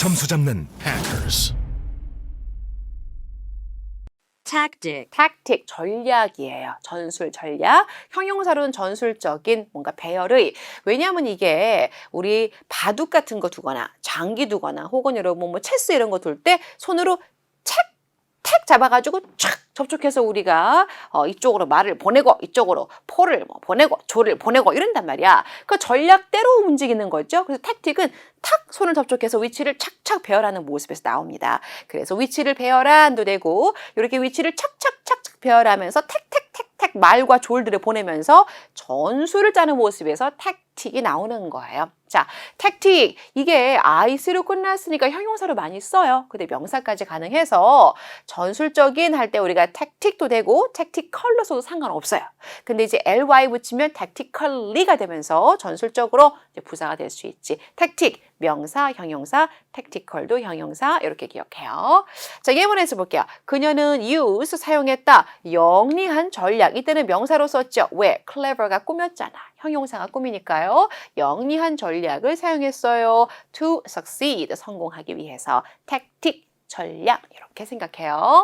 점수 잡는 hackers. tactic, tactic 전략이에요. 전술 전략. 형용사로는 전술적인 뭔가 배열의. 왜냐하면 이게 우리 바둑 같은 거 두거나 장기 두거나 혹은 여러분 뭐 체스 이런 거 둘 때 손으로 책, 택 잡아가지고 촥 접촉해서 우리가 어, 이쪽으로 말을 보내고 이쪽으로 포를 뭐 보내고 조를 보내고 이런단 말이야. 그 전략대로 움직이는 거죠. 그래서 택틱은 탁 손을 접촉해서 위치를 착착 배열하는 모습에서 나옵니다. 그래서 위치를 배열한도 되고 이렇게 위치를 착착착착 배열하면서 택택택택 말과 졸들을 보내면서 전술을 짜는 모습에서 택 틱이 나오는 거예요. 자, 택틱 이게 IC로 끝났으니까 형용사로 많이 써요. 근데 명사까지 가능해서 전술적인 할 때 우리가 택틱도 되고 택티컬로 써도 상관없어요. 근데 이제 ly 붙이면 tactically가 되면서 전술적으로 이제 부사가 될 수 있지. 택틱 명사, 형용사, tactical도 형용사 이렇게 기억해요. 자, 예문에서 볼게요. 그녀는 use 사용했다. 영리한 전략. 이때는 명사로 썼죠. 왜? clever가 꾸몄잖아. 형용사가 꾸미니 까요. 영리한 전략을 사용했어요. to succeed 성공하기 위해서 tactic 전략 이렇게 생각해요.